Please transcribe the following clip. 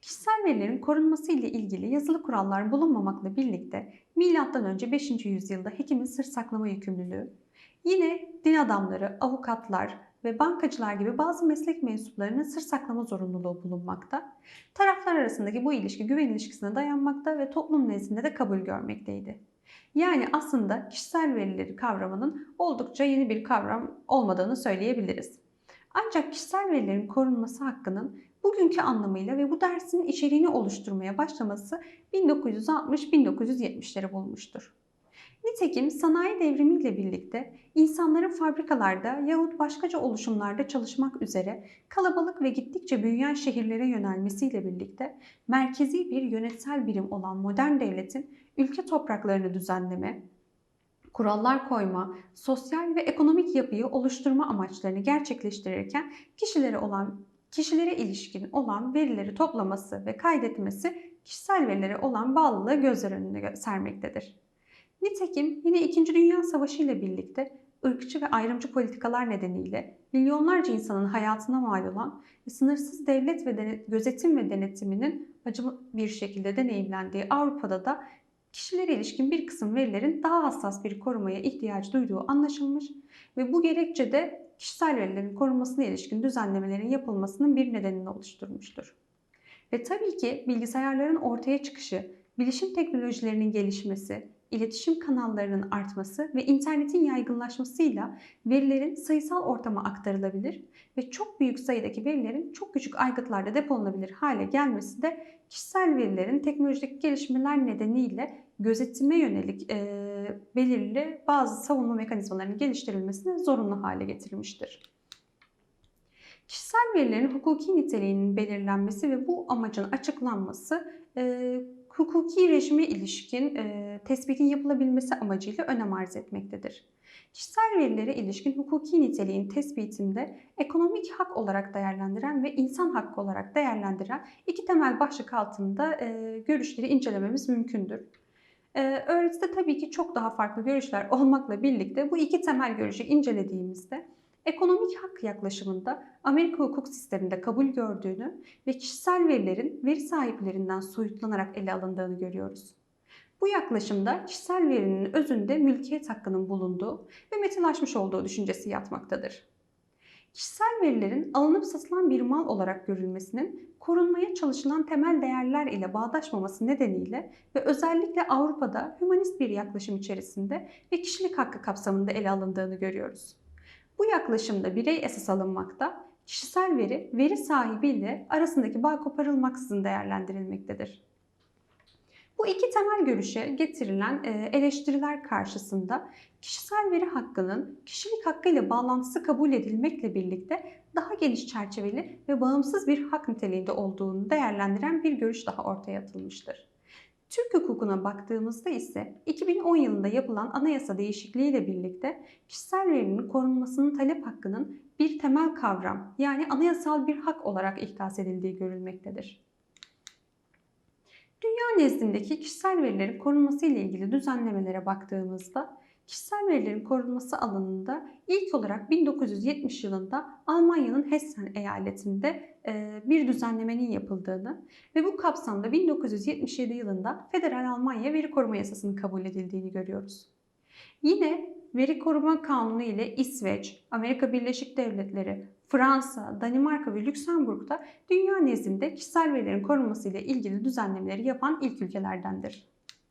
Kişisel verilerin korunması ile ilgili yazılı kurallar bulunmamakla birlikte M.Ö. 5. yüzyılda hekimin sır saklama yükümlülüğü, yine din adamları, avukatlar ve bankacılar gibi bazı meslek mensuplarının sır saklama zorunluluğu bulunmakta. Taraflar arasındaki bu ilişki güven ilişkisine dayanmakta ve toplum nezdinde de kabul görmekteydi. Yani aslında kişisel verileri kavramının oldukça yeni bir kavram olmadığını söyleyebiliriz. Ancak kişisel verilerin korunması hakkının bugünkü anlamıyla ve bu dersin içeriğini oluşturmaya başlaması 1960-1970'leri bulmuştur. Nitekim sanayi devrimiyle birlikte insanların fabrikalarda yahut başkaca oluşumlarda çalışmak üzere kalabalık ve gittikçe büyüyen şehirlere yönelmesiyle birlikte merkezi bir yönetsel birim olan modern devletin ülke topraklarını düzenleme, kurallar koyma, sosyal ve ekonomik yapıyı oluşturma amaçlarını gerçekleştirirken kişilere olan kişilere ilişkin olan verileri toplaması ve kaydetmesi kişisel verilere olan bağlılığı gözler önüne sermektedir. Nitekim yine 2. Dünya Savaşı ile birlikte ırkçı ve ayrımcı politikalar nedeniyle milyonlarca insanın hayatına mal olan ve sınırsız devlet ve gözetim ve denetiminin acı bir şekilde deneyimlendiği Avrupa'da da kişilere ilişkin bir kısım verilerin daha hassas bir korumaya ihtiyaç duyduğu anlaşılmış ve bu gerekçe de kişisel verilerin korunmasına ilişkin düzenlemelerin yapılmasının bir nedenini oluşturmuştur. Ve tabii ki bilgisayarların ortaya çıkışı, bilişim teknolojilerinin gelişmesi, iletişim kanallarının artması ve internetin yaygınlaşmasıyla verilerin sayısal ortama aktarılabilir ve çok büyük sayıdaki verilerin çok küçük aygıtlarda depolanabilir hale gelmesi de kişisel verilerin teknolojik gelişmeler nedeniyle gözetime yönelik e, belirli bazı savunma mekanizmalarının geliştirilmesini zorunlu hale getirilmiştir. Kişisel verilerin hukuki niteliğinin belirlenmesi ve bu amacın açıklanması e, hukuki rejime ilişkin e, tespitin yapılabilmesi amacıyla önem arz etmektedir. Kişisel verilere ilişkin hukuki niteliğin tespitinde ekonomik hak olarak değerlendiren ve insan hakkı olarak değerlendiren iki temel başlık altında e, görüşleri incelememiz mümkündür. E, öğretide tabii ki çok daha farklı görüşler olmakla birlikte bu iki temel görüşü incelediğimizde ekonomik hak yaklaşımında Amerika hukuk sisteminde kabul gördüğünü ve kişisel verilerin veri sahiplerinden soyutlanarak ele alındığını görüyoruz. Bu yaklaşımda kişisel verinin özünde mülkiyet hakkının bulunduğu ve metinlaşmış olduğu düşüncesi yatmaktadır. Kişisel verilerin alınıp satılan bir mal olarak görülmesinin korunmaya çalışılan temel değerler ile bağdaşmaması nedeniyle ve özellikle Avrupa'da hümanist bir yaklaşım içerisinde ve kişilik hakkı kapsamında ele alındığını görüyoruz. Bu yaklaşımda birey esas alınmakta, kişisel veri, veri sahibiyle arasındaki bağ koparılmaksızın değerlendirilmektedir. Bu iki temel görüşe getirilen e, eleştiriler karşısında kişisel veri hakkının kişilik hakkıyla bağlantısı kabul edilmekle birlikte daha geniş çerçeveli ve bağımsız bir hak niteliğinde olduğunu değerlendiren bir görüş daha ortaya atılmıştır. Türk hukukuna baktığımızda ise 2010 yılında yapılan anayasa değişikliğiyle birlikte kişisel verinin korunmasının talep hakkının bir temel kavram yani anayasal bir hak olarak ihtas edildiği görülmektedir. Dünya nezdindeki kişisel verilerin korunması ile ilgili düzenlemelere baktığımızda kişisel verilerin korunması alanında ilk olarak 1970 yılında Almanya'nın Hessen eyaletinde e, bir düzenlemenin yapıldığını ve bu kapsamda 1977 yılında Federal Almanya Veri Koruma Yasası'nın kabul edildiğini görüyoruz. Yine Veri Koruma Kanunu ile İsveç, Amerika Birleşik Devletleri, Fransa, Danimarka ve Lüksemburg'da dünya nezdinde kişisel verilerin korunması ile ilgili düzenlemeleri yapan ilk ülkelerdendir.